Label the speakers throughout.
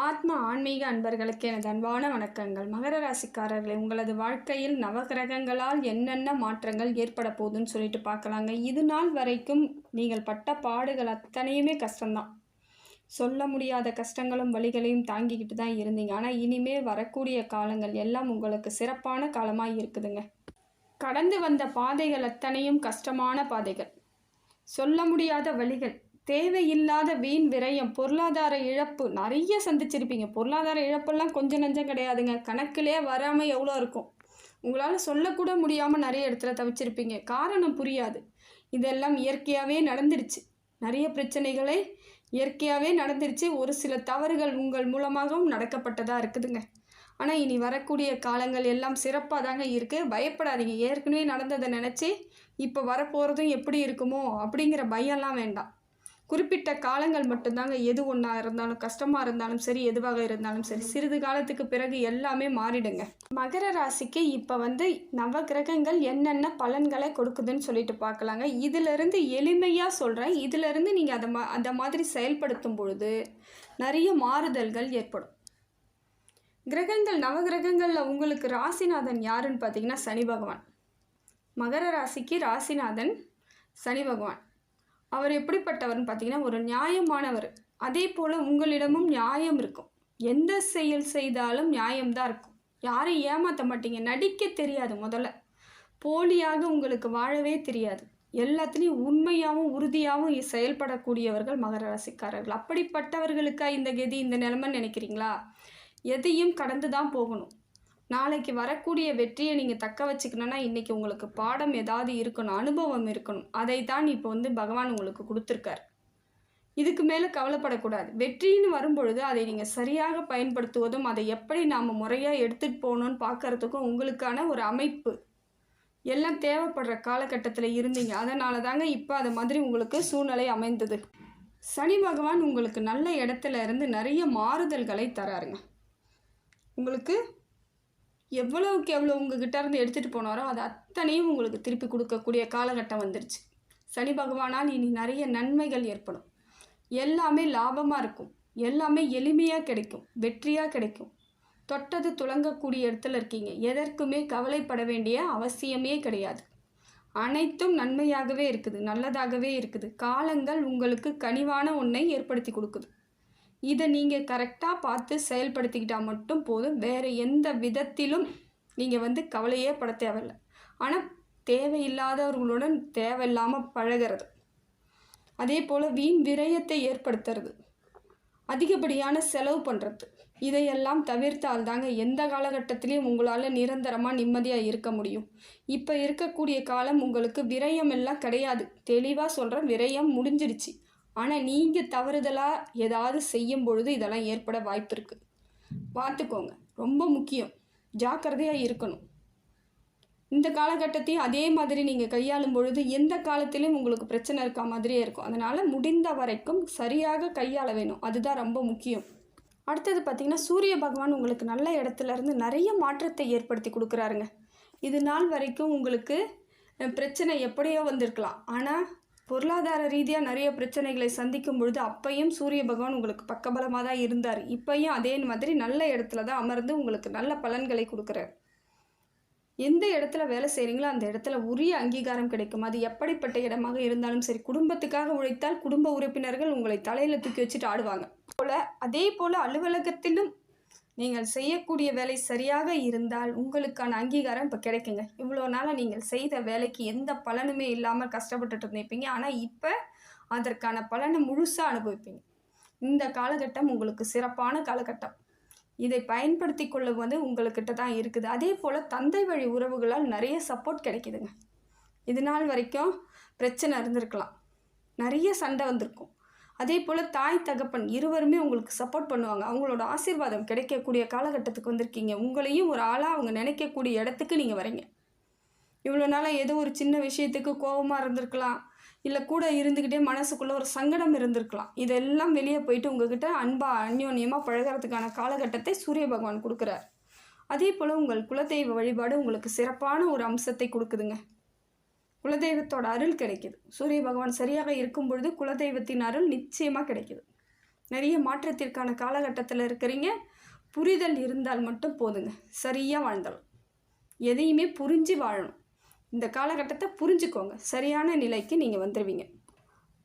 Speaker 1: ஆத்ம ஆன்மீக அன்பர்களுக்கு எனது அன்பான வணக்கங்கள். மகர ராசிக்காரர்களே உங்களது வாழ்க்கையில் நவகிரகங்களால் என்னென்ன மாற்றங்கள் ஏற்பட போகுதுன்னு சொல்லிட்டு பார்க்கலாங்க. இது நாள் வரைக்கும் நீங்கள் பட்ட பாடுகள் அத்தனையுமே கஷ்டம்தான். சொல்ல முடியாத கஷ்டங்களும் வழிகளையும் தாங்கிக்கிட்டு தான் இருந்தீங்க. ஆனால் இனிமேல் வரக்கூடிய காலங்கள் எல்லாம் உங்களுக்கு சிறப்பான காலமாக இருக்குதுங்க. கடந்து வந்த பாதைகள் அத்தனையும் கஷ்டமான பாதைகள். சொல்ல முடியாத வழிகள் தேவையில்லாத வீண் விரயம் பொருளாதார இழப்பு. நிறைய சந்திச்சிருப்பீங்க. பொருளாதார இழப்பெல்லாம் கொஞ்சம் நஞ்சம் கிடையாதுங்க. கணக்கிலே வராமல் எவ்வளோ இருக்கும்? உங்களால் சொல்லக்கூட முடியாமல் நிறைய இடத்துல தவிச்சிருப்பீங்க. காரணம் புரியாது. இதெல்லாம் இயற்கையாகவே நடந்துருச்சு. நிறைய பிரச்சனைகளை இயற்கையாகவே நடந்துருச்சு. ஒரு சில தவறுகள் உங்கள் மூலமாகவும் நடக்கப்பட்டதாக இருக்குதுங்க. ஆனால் இனி வரக்கூடிய காலங்கள் எல்லாம் சிறப்பாக தாங்க இருக்குது பயப்படாதீங்க. ஏற்கனவே நடந்ததை நினச்சி இப்போ வரப்போகிறதும் எப்படி இருக்குமோ அப்படிங்கிற பயம்லாம் வேண்டாம். குறிப்பிட்ட காலங்கள் மட்டும்தாங்க எது ஒன்றா இருந்தாலும் கஷ்டமாக இருந்தாலும் சரி எதுவாக இருந்தாலும் சரி சிறிது காலத்துக்கு பிறகு எல்லாமே மாறிடுங்க. மகர ராசிக்கு இப்போ வந்து நவ கிரகங்கள் என்னென்ன பலன்களை கொடுக்குதுன்னு சொல்லிட்டு பார்க்கலாங்க. இதிலிருந்து எளிமையாக சொல்கிறேன் இதிலிருந்து நீங்கள் அதை மா அந்த மாதிரி செயல்படுத்தும் பொழுது நிறைய மாறுதல்கள் ஏற்படும். கிரகங்கள் நவகிரகங்களில் உங்களுக்கு ராசிநாதன் யாருன்னு பார்த்தீங்கன்னா சனி பகவான். மகர ராசிக்கு ராசிநாதன் சனி பகவான். அவர் எப்படிப்பட்டவர்னு பார்த்தீங்கன்னா ஒரு நியாயமானவர். அதே போல் உங்களிடமும் நியாயம் இருக்கும். எந்த செயல் செய்தாலும் நியாயம்தான் இருக்கும். யாரையும் ஏமாற்ற மாட்டீங்க. நடிக்க தெரியாது முதல்ல. போலியாக உங்களுக்கு வாழவே தெரியாது. எல்லாத்துலேயும் உண்மையாகவும் உறுதியாகவும் செயல்படக்கூடியவர்கள் மகர ராசிக்காரர்கள். அப்படிப்பட்டவர்களுக்கா இந்த கதி இந்த நிலைமைன்னு நினைக்கிறீங்களா? எதையும் கடந்து தான் போகணும். நாளைக்கு வரக்கூடிய வெற்றியை நீங்கள் தக்க வச்சுக்கணுன்னா இன்றைக்கி உங்களுக்கு பாடம் ஏதாவது இருக்கணும் அனுபவம் இருக்கணும். அதை தான் இப்போ வந்து பகவான் உங்களுக்கு கொடுத்துருக்கார். இதுக்கு மேலே கவலைப்படக்கூடாது. வெற்றின்னு வரும்பொழுது அதை நீங்கள் சரியாக பயன்படுத்துவதும் அதை எப்படி நாம் முறையாக எடுத்துகிட்டு போகணும்னு பார்க்கறதுக்கும் உங்களுக்கான ஒரு அமைப்பு. எல்லாம் தேவைப்படுற காலகட்டத்தில் இருந்தீங்க. அதனால தாங்க இப்போ அது மாதிரி உங்களுக்கு சூழ்நிலை அமைந்தது. சனி பகவான் உங்களுக்கு நல்ல இடத்துல இருந்து நிறைய மாறுதல்களை தராருங்க. உங்களுக்கு எவ்வளவுக்கு எவ்வளோ உங்ககிட்ட இருந்து எடுத்துகிட்டு போனாரோ அது அத்தனையும் உங்களுக்கு திருப்பி கொடுக்கக்கூடிய காலகட்டம் வந்துருச்சு. சனி பகவானால் இனி நிறைய நன்மைகள் ஏற்படும். எல்லாமே லாபமாக இருக்கும். எல்லாமே எளிமையாக கிடைக்கும். வெற்றியாக கிடைக்கும். தொட்டது துளங்கக்கூடிய இடத்துல இருக்கீங்க. எதற்குமே கவலைப்பட வேண்டிய அவசியமே கிடையாது. அனைத்தும் நன்மையாகவே இருக்குது நல்லதாகவே இருக்குது. காலங்கள் உங்களுக்கு கனிவான ஒன்றை ஏற்படுத்தி கொடுக்குது. இதை நீங்கள் கரெக்டாக பார்த்து செயல்படுத்திக்கிட்டால் மட்டும் போதும். வேறு எந்த விதத்திலும் நீங்கள் வந்து கவலையே பட தேவையில்லை. ஆனால் தேவையில்லாதவர்களுடன் தேவையில்லாமல் பழகிறது. அதே போல் வீண் விரயத்தை ஏற்படுத்துறது. அதிகப்படியான செலவு பண்ணுறது இதையெல்லாம் தவிர்த்தால் தாங்க எந்த காலகட்டத்திலையும் உங்களால் நிரந்தரமாக நிம்மதியாக இருக்க முடியும். இப்போ இருக்கக்கூடிய காலம் உங்களுக்கு விரயம் எல்லாம் கிடையாது. தெளிவாக சொல்கிறேன் விரயம் முடிஞ்சிடுச்சு. ஆனால் நீங்கள் தவறுதலாக ஏதாவது செய்யும் பொழுது இதெல்லாம் ஏற்பட வாய்ப்பு இருக்குது பார்த்துக்கோங்க. ரொம்ப முக்கியம். ஜாக்கிரதையாக இருக்கணும். இந்த காலகட்டத்தையும் அதே மாதிரி நீங்கள் கையாளும் பொழுது எந்த காலத்திலையும் உங்களுக்கு பிரச்சனை இருக்க மாதிரியே இருக்கும். அதனால் முடிந்த வரைக்கும் சரியாக கையாள வேணும். அதுதான் ரொம்ப முக்கியம். அடுத்தது பார்த்திங்கன்னா சூரிய பகவான் உங்களுக்கு நல்ல இடத்துல இருந்து நிறைய மாற்றத்தை ஏற்படுத்தி கொடுக்குறாருங்க. இது நாள் வரைக்கும் உங்களுக்கு பிரச்சனை எப்படியோ வந்திருக்கலாம். ஆனால் பொருளாதார ரீதியாக நிறைய பிரச்சனைகளை சந்திக்கும் பொழுது அப்பையும் சூரிய பகவான் உங்களுக்கு பக்கபலமாக தான் இருந்தார். இப்பையும் அதே மாதிரி நல்ல இடத்துல தான் அமர்ந்து உங்களுக்கு நல்ல பலன்களை கொடுக்குறார். எந்த இடத்துல வேலை செய்கிறீங்களோ அந்த இடத்துல உரிய அங்கீகாரம் கிடைக்கும். அது எப்படிப்பட்ட இடமாக இருந்தாலும் சரி குடும்பத்துக்காக உழைத்தால் குடும்ப உறுப்பினர்கள் உங்களை தலையில் தூக்கி வச்சுட்டு ஆடுவாங்க. போல் அதே போல் அலுவலகத்திலும் நீங்கள் செய்யக்கூடிய வேலை சரியாக இருந்தால் உங்களுக்கான அங்கீகாரம் இப்போ கிடைக்குங்க. இவ்வளோ நாளாக நீங்கள் செய்த வேலைக்கு எந்த பலனுமே இல்லாமல் கஷ்டப்பட்டுட்டு இருந்திருப்பீங்க. ஆனால் இப்போ அதற்கான பலனை முழுசாக அனுபவிப்பீங்க. இந்த காலகட்டம் உங்களுக்கு சிறப்பான காலகட்டம். இதை பயன்படுத்தி கொள்ளுவது உங்கள்கிட்ட தான் இருக்குது. அதே போல் தந்தை வழி உறவுகளால் நிறைய சப்போர்ட் கிடைக்குதுங்க. இது நாள் வரைக்கும் பிரச்சனை இருந்திருக்கலாம். நிறைய சண்டை வந்திருக்கும். அதே போல் தாய் தகப்பன் இருவருமே உங்களுக்கு சப்போர்ட் பண்ணுவாங்க. அவங்களோட ஆசீர்வாதம் கிடைக்கக்கூடிய காலகட்டத்துக்கு வந்திருக்கீங்க. உங்களையும் ஒரு ஆளாக அவங்க நினைக்கக்கூடிய இடத்துக்கு நீங்கள் வரீங்க. இவ்வளோ நாளாக ஏதோ ஒரு சின்ன விஷயத்துக்கு கோபமாக இருந்திருக்கலாம். இல்லை கூட இருந்துக்கிட்டே மனசுக்குள்ளே ஒரு சங்கடம் இருந்திருக்கலாம். இதெல்லாம் வெளியே போயிட்டு உங்ககிட்ட அன்பாக அந்யோன்யமாக பழகிறதுக்கான காலகட்டத்தை சூரிய பகவான் கொடுக்குறார். அதே போல் உங்கள் குலதெய்வ வழிபாடு உங்களுக்கு சிறப்பான ஒரு அம்சத்தை கொடுக்குதுங்க. குலதெய்வத்தோட அருள் கிடைக்கிது. சூரிய பகவான் சரியாக இருக்கும் பொழுது குலதெய்வத்தின் அருள் நிச்சயமாக கிடைக்கிது. நிறைய மாற்றத்திற்கான காலகட்டத்தில் இருக்கிறீங்க. புரிதல் இருந்தால் மட்டும் போதுங்க. சரியாக வாழ்ந்தாலும் எதையுமே புரிஞ்சு வாழணும். இந்த காலகட்டத்தை புரிஞ்சுக்கோங்க. சரியான நிலைக்கு நீங்கள் வந்துடுவீங்க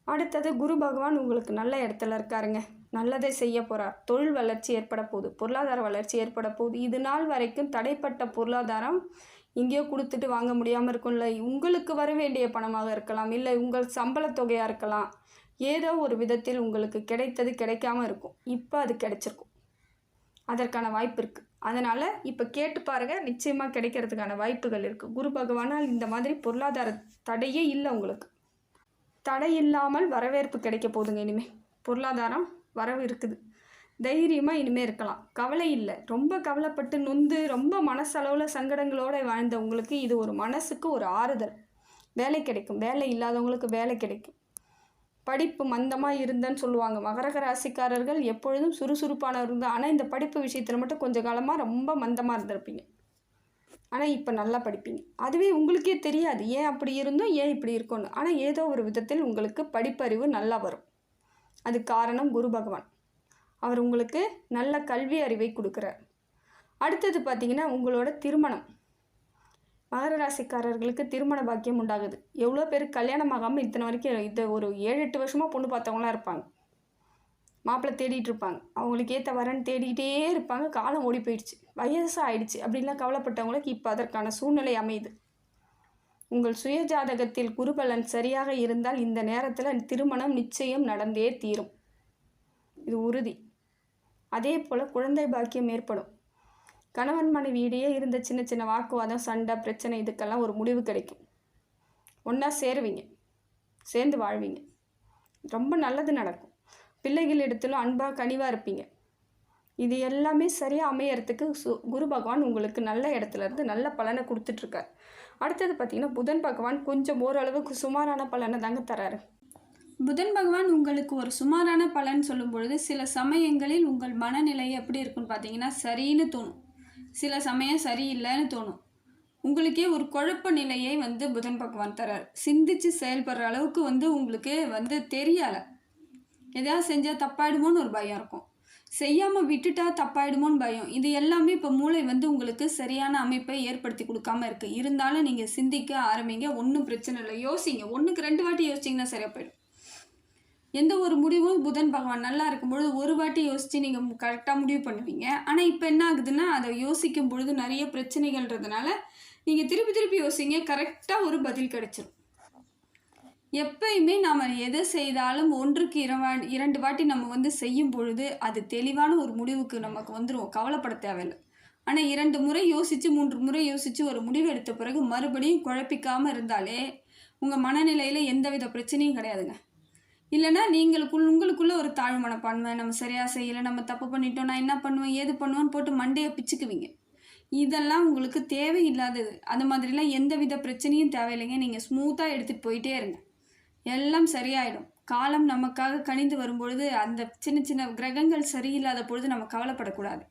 Speaker 1: அடுத்தது குரு பகவான் உங்களுக்கு நல்ல இடத்துல இருக்காருங்க. நல்லதை செய்ய போகிறார் தொழில் வளர்ச்சி ஏற்பட போகுது. பொருளாதார வளர்ச்சி ஏற்பட போகுது. இது நாள் வரைக்கும் தடைப்பட்ட பொருளாதாரம் எங்கேயோ கொடுத்துட்டு வாங்க முடியாமல் இருக்கும்ல. உங்களுக்கு வர வேண்டிய பணமாக இருக்கலாம் இல்லை உங்கள் சம்பள தொகையாக இருக்கலாம். ஏதோ ஒரு விதத்தில் உங்களுக்கு கிடைத்தது கிடைக்காம இருக்கும். இப்போ அது கிடைச்சிருக்கும். அதற்கான வாய்ப்பு இருக்குது அதனால் இப்போ கேட்டு பாருங்கள் நிச்சயமாக கிடைக்கிறதுக்கான வாய்ப்புகள் இருக்குது குரு பகவானால் இந்த மாதிரி பொருளாதார தடையே இல்லை உங்களுக்கு. தடை இல்லாமல் வரவேற்பு கிடைக்க போதுங்க இனிமேல் பொருளாதாரம் வரவு இருக்குது. தைரியமாக இனிமேல் இருக்கலாம். கவலை இல்லை. ரொம்ப கவலைப்பட்டு நொந்து ரொம்ப மனசளவில் சங்கடங்களோடு வாழ்ந்தவங்களுக்கு இது ஒரு மனசுக்கு ஒரு ஆறுதல். வேலை கிடைக்கும். வேலை இல்லாதவங்களுக்கு வேலை கிடைக்கும். படிப்பு மந்தமாக இருந்தேன்னு சொல்லுவாங்க. மகரக ராசிக்காரர்கள் எப்பொழுதும் சுறுசுறுப்பானவர் இருந்தால் ஆனால் இந்த படிப்பு விஷயத்தில் மட்டும் கொஞ்சம் காலமாக ரொம்ப மந்தமாக இருந்திருப்பீங்க. ஆனால் இப்போ நல்லா படிப்பீங்க. அதுவே உங்களுக்கே தெரியாது. ஏன் அப்படி இருந்தோம்? ஏன் இப்படி இருக்கணும் ஆனால் ஏதோ ஒரு விதத்தில் உங்களுக்கு படிப்பறிவு நல்லா வரும். அது காரணம் குரு பகவான். அவர் உங்களுக்கு நல்ல கல்வி அறிவை கொடுக்குறார். அடுத்தது பார்த்தீங்கன்னா உங்களோட திருமணம். மகர ராசிக்காரர்களுக்கு திருமண பாக்கியம் உண்டாகுது. எவ்வளோ பேர் கல்யாணம் ஆகாமல் இத்தனை வரைக்கும் இது ஒரு ஏழு எட்டு வருஷமாக பொண்ணு பார்த்தவங்களாம் இருப்பாங்க. மாப்பிள்ளை தேடிட்டு இருப்பாங்க. அவங்களுக்கு ஏற்ற வரன் தேடிக்கிட்டே இருப்பாங்க. காலம் ஓடி போயிடுச்சு. வயசு ஆயிடுச்சு அப்படின்லாம் கவலைப்பட்டவங்களுக்கு இப்போ அதற்கான சூழ்நிலை அமையுது. உங்கள் சுய ஜாதகத்தில் குருபலன் சரியாக இருந்தால் இந்த நேரத்தில் திருமணம் நிச்சயம் நடந்தே தீரும். இது உறுதி. அதே போல் குழந்தை பாக்கியம் ஏற்படும். கணவன் மனைவியிடையே இருந்த சின்ன சின்ன வாக்குவாதம் சண்டை பிரச்சனை இதுக்கெல்லாம் ஒரு முடிவு கிடைக்கும். ஒன்றா சேருவீங்க. சேர்ந்து வாழ்வீங்க. ரொம்ப நல்லது நடக்கும். பிள்ளைகள் இடத்துல அன்பாக கனிவாக இருப்பீங்க. இது எல்லாமே சரியாக அமையறதுக்கு சு குரு பகவான் உங்களுக்கு நல்ல இடத்துல இருந்து நல்ல பலனை கொடுத்துட்ருக்கார் அடுத்தது பார்த்திங்கன்னா புதன் பகவான் கொஞ்சம் ஓரளவுக்கு சுமாரான பலனை தாங்க தராரு. புதன் பகவான் உங்களுக்கு ஒரு சுமாரான பலன் சொல்லும் பொழுது சில சமயங்களில் உங்கள் மனநிலை எப்படி இருக்குன்னு பார்த்தீங்கன்னா சரின்னு தோணும். சில சமயம் சரியில்லைன்னு தோணும். உங்களுக்கே ஒரு குழப்ப நிலையை வந்து புதன் பகவான் தரார். சிந்திச்சு செயல்படுற அளவுக்கு வந்து உங்களுக்கு வந்து தெரியலை எதாவது செஞ்சால் தப்பாயிடுமோன்னு ஒரு பயம் இருக்கும். செய்யாமல் விட்டுட்டா தப்பாயிடுமோன்னு பயம். இது எல்லாமே இப்போ மூளை வந்து உங்களுக்கு சரியான அமைப்பை ஏற்படுத்தி கொடுக்காம இருக்குது இருந்தாலும் நீங்கள் சிந்திக்க ஆரம்பிங்க. ஒன்றும் பிரச்சனை இல்லை. யோசிங்க. ஒன்றுக்கு ரெண்டு வாட்டி யோசிச்சிங்கன்னா சரியாக போயிடும். எந்த ஒரு முடிவும் புதன் பகவான் நல்லா இருக்கும்பொழுது ஒரு வாட்டி யோசித்து நீங்கள் கரெக்டாக முடிவு பண்ணுவீங்க. ஆனால் இப்போ என்ன ஆகுதுன்னா அதை யோசிக்கும் பொழுது நிறைய பிரச்சனைகள்ன்றதுனால நீங்கள் திருப்பி திருப்பி யோசிங்க கரெக்டாக ஒரு பதில் கிடைச்சிடும் எப்பயுமே நாம் எதை செய்தாலும் ஒன்றுக்கு இரவா இரண்டு வாட்டி நம்ம வந்து செய்யும் பொழுது அது தெளிவான ஒரு முடிவுக்கு நமக்கு வந்துடும் கவலைப்பட தேவையில்லை. ஆனால் இரண்டு முறை யோசித்து மூன்று முறை யோசித்து ஒரு முடிவு எடுத்த பிறகு மறுபடியும் குழப்பிக்காமல் இருந்தாலே உங்கள் மனநிலையில் எந்தவித பிரச்சனையும் கிடையாதுங்க. இல்லைன்னா நீங்களுக்குள் உங்களுக்குள்ளே ஒரு தாழ்வு மனப்பான்மை நம்ம சரியாக செய்யலை நம்ம தப்பு பண்ணிட்டோம் நான் என்ன பண்ணுவேன் ஏது பண்ணுவேன்னு போட்டு மண்டையை பிச்சுக்குவீங்க. இதெல்லாம் உங்களுக்கு தேவையில்லாதது. அந்த மாதிரிலாம் எந்த வித பிரச்சனையும் தேவையில்லைங்க. நீங்கள் ஸ்மூத்தாக எடுத்துகிட்டு போயிட்டே இருங்க. எல்லாம் சரியாயிடும். காலம் நமக்காக கணிந்து வரும்பொழுது அந்த சின்ன சின்ன கிரகங்கள் சரியில்லாத பொழுது நம்ம கவலைப்படக்கூடாது.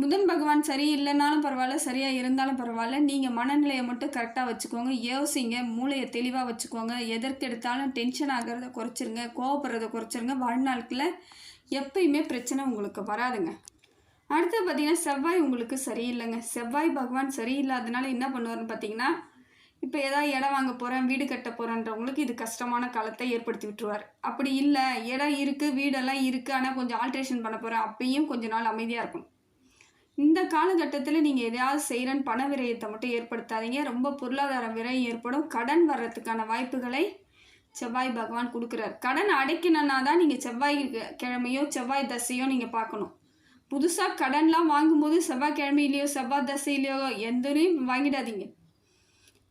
Speaker 1: புதன் பகவான் சரி இல்லைனாலும் பரவாயில்ல சரியாக இருந்தாலும் பரவாயில்ல. நீங்கள் மனநிலையை மட்டும் கரெக்டாக வச்சுக்கோங்க. யோசிங்க மூளையை தெளிவாக வச்சுக்கோங்க. எதற்கு எடுத்தாலும் டென்ஷன் ஆகிறத குறைச்சிருங்க கோவப்படுறத குறைச்சிருங்க. வாழ்நாளுக்குள்ள எப்பயுமே பிரச்சனை உங்களுக்கு வராதுங்க. அடுத்து பார்த்தீங்கன்னா செவ்வாய் உங்களுக்கு சரியில்லைங்க. செவ்வாய் பகவான் சரியில்லாதனால என்ன பண்ணுவார்னு பார்த்தீங்கன்னா இப்போ ஏதாவது இடம் வாங்க போகிறேன் வீடு கட்ட போகிறேன்றவங்களுக்கு இது கஷ்டமான காலத்தை ஏற்படுத்தி விட்டுருவார். அப்படி இல்லை இடம் இருக்குது வீடெல்லாம் இருக்குது ஆனால் கொஞ்சம் ஆல்ட்ரேஷன் பண்ண போகிறேன் அப்பயும் கொஞ்ச நாள் அமைதியாக இருக்கும் இந்த காலகட்டத்தில் நீங்கள் எதையாவது செய்கிறேன்னு பண விரயத்தை மட்டும் ஏற்படுத்தாதீங்க. ரொம்ப பொருளாதார விரயம் ஏற்படும். கடன் வர்றதுக்கான வாய்ப்புகளை செவ்வாய் பகவான் கொடுக்குறாரு. கடன் அடைக்கணுன்னா தான் நீங்கள் செவ்வாய் கிழமையோ செவ்வாய் தசையோ நீங்கள் பார்க்கணும். புதுசாக கடன்லாம் வாங்கும்போது செவ்வாய்க்கிழமையிலையோ செவ்வாய் தசையிலையோ எந்தனையும் வாங்கிடாதீங்க.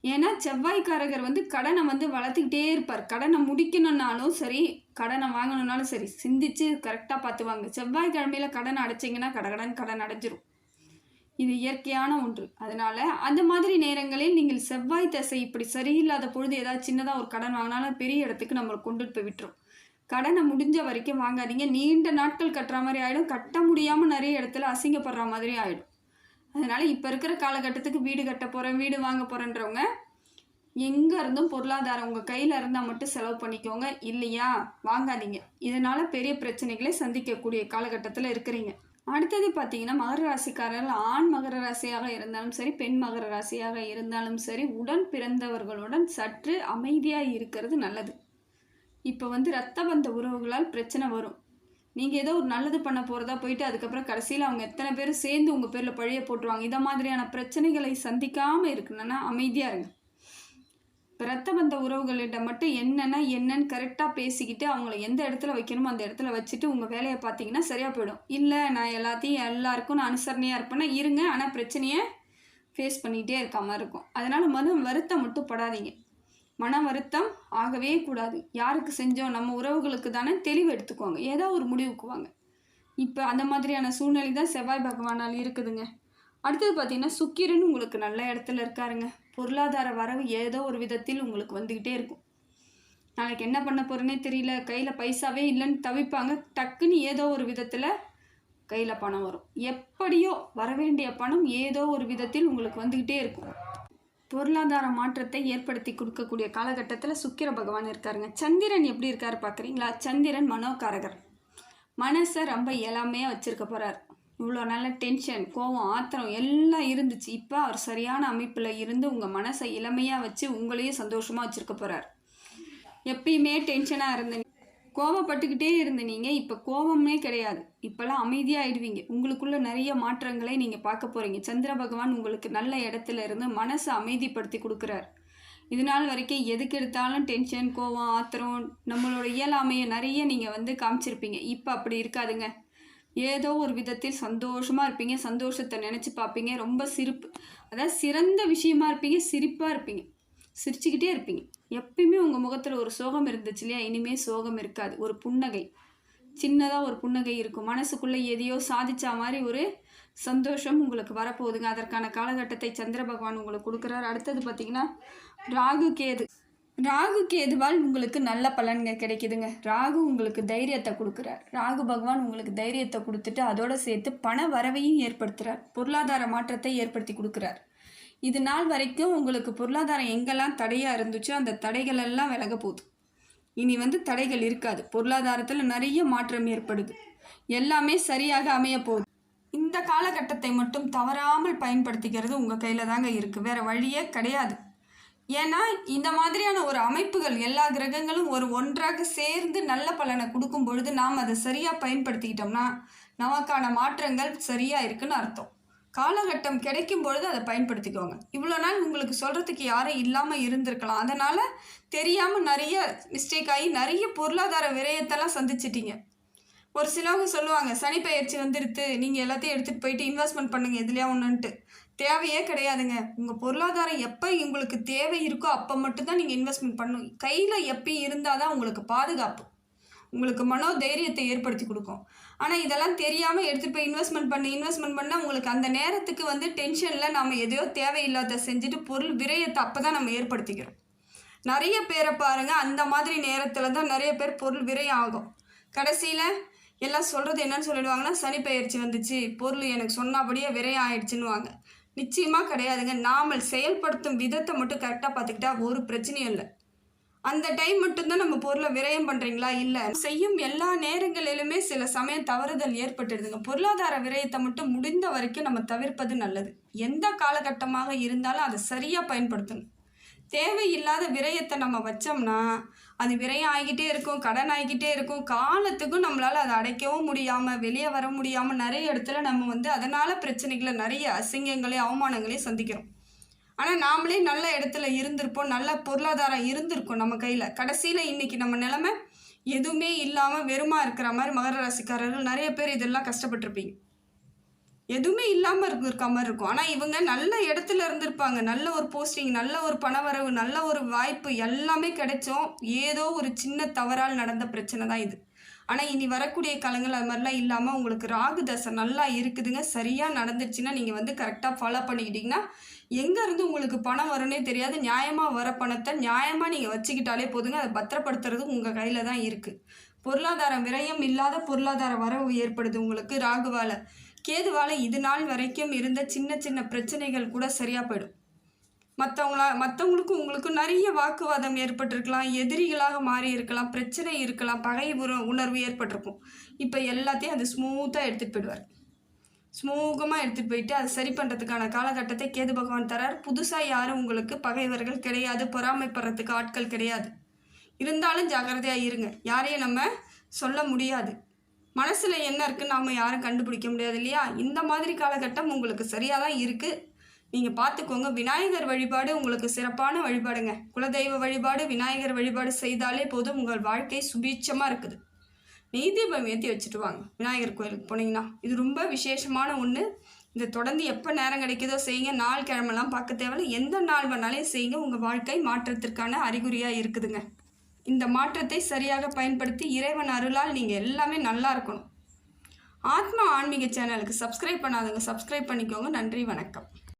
Speaker 1: ஏன்னா செவ்வாய்க்காரகர் வந்து கடனை வந்து வளர்த்துக்கிட்டே இருப்பார். கடனை முடிக்கணுன்னாலும் சரி கடனை வாங்கணுன்னாலும் சரி சிந்திச்சு கரெக்டாக பார்த்துவாங்க. செவ்வாய்க்கிழமையில் கடன் அடைச்சிங்கன்னா கடகடன் கடன் அடைஞ்சிரும். இது இயற்கையான ஒன்று. அதனால் அந்த மாதிரி நேரங்களில் நீங்கள் செவ்வாய் தசை இப்படி சரியில்லாத பொழுது ஏதாவது சின்னதாக ஒரு கடன் வாங்கினாலும் பெரிய இடத்துக்கு நம்மளை கொண்டுட்டு போய் விட்டுரும். கடனை முடிஞ்ச வரைக்கும் வாங்காதீங்க. நீண்ட நாட்கள் கட்டுற மாதிரி ஆகிடும் கட்ட முடியாமல் நிறைய இடத்துல அசிங்கப்படுற மாதிரி ஆகிடும் அதனால் இப்போ இருக்கிற காலகட்டத்துக்கு வீடு கட்ட போகிறேன் வீடு வாங்க போகிறேன்றவங்க எங்கே இருந்தும் பொருளாதாரம் உங்கள் கையில் இருந்தால் மட்டும் செலவு பண்ணிக்கோங்க. இல்லையா? வாங்காதீங்க. இதனால் பெரிய பிரச்சனைகளை சந்திக்கக்கூடிய காலகட்டத்தில் இருக்கிறீங்க. அடுத்தது பார்த்தீங்கன்னா மகர ராசிக்காரர்கள் ஆண் மகர ராசியாக இருந்தாலும் சரி பெண் மகர ராசியாக இருந்தாலும் சரி உடன் பிறந்தவர்களுடன் சற்று அமைதியாக இருக்கிறது நல்லது. இப்போ வந்து ரத்த பந்த உறவுகளால் பிரச்சனை வரும். நீங்கள் ஏதோ ஒரு நல்லது பண்ண போகிறதா போயிட்டு அதுக்கப்புறம் கடைசியில் அவங்க எத்தனை பேர் சேர்ந்து உங்கள் பேரில் பழிய போட்டுருவாங்க. இதை மாதிரியான பிரச்சனைகளை சந்திக்காமல் இருக்கணும்னா அமைதியாக இருங்க. இப்போ ரத்த பந்த உறவுகளிடம் மட்டும் என்னென்ன என்னன்னு கரெக்டாக பேசிக்கிட்டு அவங்கள எந்த இடத்துல வைக்கணுமோ அந்த இடத்துல வச்சுட்டு உங்கள் வேலையை பார்த்தீங்கன்னா சரியாக போயிடும். இல்லை நான் எல்லாத்தையும் எல்லாருக்கும் நான் அனுசரணையாக இருப்பேன்னா இருங்க. ஆனால் பிரச்சனையை ஃபேஸ் பண்ணிகிட்டே இருக்க மாதிரி இருக்கும். அதனால் மனம் வருத்தம் மட்டும் படாதீங்க. மன வருத்தம் ஆகவே கூடாது. யாருக்கு செஞ்சோம் நம்ம உறவுகளுக்கு தானே தெளிவு எடுத்துக்குவாங்க. ஏதோ ஒரு முடிவுக்கு வாங்க இப்போ அந்த மாதிரியான சூழ்நிலை தான் செவ்வாய் பகவானால் இருக்குதுங்க. அடுத்தது பார்த்தீங்கன்னா சுக்கிரன் உங்களுக்கு நல்ல இடத்துல இருக்காருங்க. பொருளாதார வரவு ஏதோ ஒரு விதத்தில் உங்களுக்கு வந்துக்கிட்டே இருக்கும். நாளைக்கு என்ன பண்ண போகிறேனே தெரியல. கையில் பைசாவே இல்லைன்னு தவிப்பாங்க. டக்குன்னு ஏதோ ஒரு விதத்தில் கையில் பணம் வரும். எப்படியோ வரவேண்டிய பணம் ஏதோ ஒரு விதத்தில் உங்களுக்கு வந்துக்கிட்டே இருக்கும். பொருளாதார மாற்றத்தை ஏற்படுத்தி கொடுக்கக்கூடிய காலகட்டத்தில் சுக்கிர பகவான் இருக்காருங்க. சந்திரன் எப்படி இருக்கார் பார்க்குறீங்களா சந்திரன் மனோகாரகர். மனசை ரொம்ப இயலாமையாக வச்சுருக்க போகிறார் இவ்வளோ நல்ல டென்ஷன் கோவம் ஆத்திரம் எல்லாம் இருந்துச்சு. இப்போ அவர் சரியான அமைப்பில் இருந்து உங்கள் மனசை இளமையாக வச்சு உங்களையும் சந்தோஷமாக வச்சுருக்க போகிறார் எப்பயுமே டென்ஷனாக இருந்த கோவப்பட்டுக்கிட்டே இருந்த நீங்கள் இப்போ கோபமே கிடையாது. இப்போல்லாம் அமைதியாகிடுவீங்க உங்களுக்குள்ள நிறைய மாற்றங்களை நீங்கள் பார்க்க போகிறீங்க சந்திர பகவான் உங்களுக்கு நல்ல இடத்துல இருந்து மனசை அமைதிப்படுத்தி கொடுக்குறார். இது நாள் வரைக்கும் எதுக்கு எடுத்தாலும் டென்ஷன் கோவம் ஆத்திரம் நம்மளோட இயலாமையை நிறைய நீங்கள் வந்து காமிச்சிருப்பீங்க. இப்போ அப்படி இருக்காதுங்க. ஏதோ ஒரு விதத்தில் சந்தோஷமாக இருப்பீங்க சந்தோஷத்தை நினச்சி பார்ப்பீங்க ரொம்ப சிரிப்பு அதாவது சிறந்த விஷயமா இருப்பீங்க சிரிப்பாக இருப்பீங்க சிரிச்சுக்கிட்டே இருப்பீங்க. எப்பயுமே உங்கள் முகத்தில் ஒரு சோகம் இருந்துச்சு இல்லையா? இனிமேல் சோகம் இருக்காது. ஒரு புன்னகை சின்னதாக ஒரு புன்னகை இருக்கும். மனசுக்குள்ளே எதையோ சாதிச்சா மாதிரி ஒரு சந்தோஷம் உங்களுக்கு வரப்போகுதுங்க. அதற்கான காலகட்டத்தை சந்திர பகவான் உங்களுக்கு கொடுக்குறாரு. அடுத்தது பார்த்தீங்கன்னா ராகு கேது. ராகு கேதுவால் உங்களுக்கு நல்ல பலன்கள் கிடைக்குதுங்க. ராகு உங்களுக்கு தைரியத்தை கொடுக்குறார். ராகு பகவான் உங்களுக்கு தைரியத்தை கொடுத்துட்டு அதோட சேர்த்து பண வரவையும் ஏற்படுத்துகிறார் பொருளாதார மாற்றத்தை ஏற்படுத்தி கொடுக்குறார். இது நாள் வரைக்கும் உங்களுக்கு பொருளாதாரம் எங்கெல்லாம் தடையாக இருந்துச்சோ அந்த தடைகள் எல்லாம் விலக போகுது. இனி வந்து தடைகள் இருக்காது. பொருளாதாரத்தில் நிறைய மாற்றம் ஏற்படுது. எல்லாமே சரியாக அமைய போகுது. இந்த காலகட்டத்தை மட்டும் தவறாமல் பயன்படுத்திக்கிறது உங்கள் கையில் தாங்க இருக்குது வேறு வழியே கிடையாது. ஏன்னா இந்த மாதிரியான ஒரு அமைப்புகள் எல்லா கிரகங்களும் ஒரு ஒன்றாக சேர்ந்து நல்ல பலனை கொடுக்கும் பொழுது நாம் அதை சரியாக பயன்படுத்திக்கிட்டோம்னா நமக்கான மாற்றங்கள் சரியாக இருக்குன்னு அர்த்தம். காலகட்டம் கிடைக்கும் பொழுது அதை பயன்படுத்திக்கோங்க. இவ்வளோ நாள் உங்களுக்கு சொல்கிறதுக்கு யாரும் இல்லாமல் இருந்திருக்கலாம். அதனால் தெரியாமல் நிறைய மிஸ்டேக் ஆகி நிறைய பொருளாதார விரயத்தெல்லாம் சந்திச்சிட்டீங்க. ஒரு சிலவங்க சொல்லுவாங்க சனி பயிற்சி வந்துடுத்து நீங்கள் எல்லாத்தையும் எடுத்துகிட்டு போயிட்டு இன்வெஸ்ட்மெண்ட் பண்ணுங்கள் எதுலையா ஒன்றுன்ட்டு தேவையே கிடையாதுங்க. உங்கள் பொருளாதாரம் எப்போ உங்களுக்கு தேவை இருக்கோ அப்போ மட்டும்தான் நீங்கள் இன்வெஸ்ட்மெண்ட் பண்ணணும். கையில் எப்பயும் இருந்தால் தான் உங்களுக்கு பாதுகாப்பு. உங்களுக்கு மனோ தைரியத்தை ஏற்படுத்தி கொடுக்கும். ஆனால் இதெல்லாம் தெரியாமல் எடுத்துகிட்டு போய் இன்வெஸ்ட்மெண்ட் பண்ணி இன்வெஸ்ட்மெண்ட் பண்ணால் உங்களுக்கு அந்த நேரத்துக்கு வந்து டென்ஷனில் நம்ம எதையோ தேவையில்லாத செஞ்சுட்டு பொருள் விரயத்தை அப்போ தான் நம்ம ஏற்படுத்திக்கிறோம். நிறைய பேரை பாருங்கள் அந்த மாதிரி நேரத்தில் தான் நிறைய பேர் பொருள் விரயம் ஆகும். கடைசியில் எல்லாம் சொல்கிறது என்னன்னு சொல்லிடுவாங்கன்னா சனி பயிற்சி வந்துச்சு பொருள் எனக்கு சொன்னபடியே விரயம் ஆயிடுச்சுன்னுவாங்க. நிச்சயமாக கிடையாதுங்க. நாமல் செயல்படுத்தும் விதத்தை மட்டும் கரெக்டாக பார்த்துக்கிட்டா ஒரு பிரச்சனையும் இல்லை. அந்த டைம் மட்டும்தான் நம்ம பொருளை விரயம் பண்ணுறீங்களா இல்லை. செய்யும் எல்லா நேரங்களிலுமே சில சமயம் தவறுதல் ஏற்பட்டுடுதுங்க. பொருளாதார விரயத்தை மட்டும் முடிந்த வரைக்கும் நம்ம தவிர்ப்பது நல்லது. எந்த காலகட்டமாக இருந்தாலும் அதை சரியாக பயன்படுத்தணும். தேவையில்லாத விரயத்தை நம்ம வச்சோம்னா அது விரயம் ஆகிக்கிட்டே இருக்கும் கடன் ஆகிக்கிட்டே இருக்கும். காலத்துக்கும் நம்மளால் அதை அடைக்கவும் முடியாமல் வெளியே வர முடியாமல் நிறைய இடத்துல நம்ம வந்து அதனால் பிரச்சனைகளை நிறைய அசிங்கங்களையும் அவமானங்களையும் சந்திக்கிறோம். ஆனால் நாமளே நல்ல இடத்துல இருந்திருப்போம் நல்ல பொருளாதாரம் இருந்திருக்கும் நம்ம கையில். கடைசியில் இன்றைக்கி நம்ம நிலமை எதுவுமே இல்லாமல் வெறுமா இருக்கிற மாதிரி மகர ராசிக்காரர்கள் நிறைய பேர் இதெல்லாம் கஷ்டப்பட்டிருப்பீங்க. எதுவுமே இல்லாமல் இருக்க மாதிரி இருக்கும். ஆனால் இவங்க நல்ல இடத்துல இருந்திருப்பாங்க. நல்ல ஒரு போஸ்டிங் நல்ல ஒரு பணவரவு நல்ல ஒரு வாய்ப்பு எல்லாமே கிடைச்சோம். ஏதோ ஒரு சின்ன தவறால் நடந்த பிரச்சனை தான் இது. ஆனால் இனி வரக்கூடிய காலங்கள் அது மாதிரிலாம் இல்லாமல் உங்களுக்கு ராகு தசை நல்லா இருக்குதுங்க. சரியாக நடந்துச்சுன்னா நீங்கள் வந்து கரெக்டாக ஃபாலோ பண்ணிக்கிட்டிங்கன்னா எங்கேருந்து உங்களுக்கு பணம் வரும்னே தெரியாது. நியாயமாக வர பணத்தை நியாயமாக நீங்கள் வச்சுக்கிட்டாலே போதுங்க. அதை பத்திரப்படுத்துறது உங்கள் கையில் தான் இருக்குது பொருளாதார விரயம் இல்லாத பொருளாதார வரவு ஏற்படுது உங்களுக்கு ராகுவால். கேதுவால் இது நாள் வரைக்கும் இருந்த சின்ன சின்ன பிரச்சனைகள் கூட சரியாக போயிடும். மற்றவங்களா மற்றவங்களுக்கும் உங்களுக்கும் நிறைய வாக்குவாதம் ஏற்பட்டிருக்கலாம் எதிரிகளாக மாறி இருக்கலாம் பிரச்சனை இருக்கலாம் பகை உணர்வு ஏற்பட்டிருக்கும். இப்போ எல்லாத்தையும் அது ஸ்மூத்தாக எடுத்துகிட்டு போயிடுவார். ஸ்மூகமாக எடுத்துகிட்டு போயிட்டு அதை சரி பண்ணுறதுக்கான காலகட்டத்தை கேது பகவான் தரார். புதுசாக யாரும் உங்களுக்கு பகைவர்கள் கிடையாது பொறாமைப்படுறதுக்கு ஆட்கள் கிடையாது. இருந்தாலும் ஜாக்கிரதையாக இருங்க. யாரையும் நம்ம சொல்ல முடியாது. மனசில் என்ன இருக்குன்னு நாம் யாரும் கண்டுபிடிக்க முடியாது இல்லையா? இந்த மாதிரி காலகட்டம் உங்களுக்கு சரியாக தான் இருக்குது நீங்கள் பார்த்துக்கோங்க. விநாயகர் வழிபாடு உங்களுக்கு சிறப்பான வழிபாடுங்க. குலதெய்வ வழிபாடு விநாயகர் வழிபாடு செய்தாலே போதும். உங்கள் வாழ்க்கை சுபீட்சமாக இருக்குது. நீதிபம் ஏற்றி வச்சுட்டு வாங்க. விநாயகர் கோயிலுக்கு போனீங்கன்னா இது ரொம்ப விசேஷமான ஒன்று இதை தொடர்ந்து எப்போ நேரம் கிடைக்குதோ செய்யுங்க. நாள் கிழமெல்லாம் பார்க்க தேவையில்ல. எந்த நாள் வேணாலும் செய்யுங்க. உங்கள் வாழ்க்கை மாற்றத்திற்கான அறிகுறியாக இருக்குதுங்க. இந்த மாற்றத்தை சரியாக பயன்படுத்தி இறைவன் அருளால் நீங்கள் எல்லாமே நல்லா இருக்கணும். ஆத்மா ஆன்மீக சேனலுக்கு சப்ஸ்கிரைப் பண்ணாதவங்க சப்ஸ்கிரைப் பண்ணிக்கோங்க. நன்றி வணக்கம்.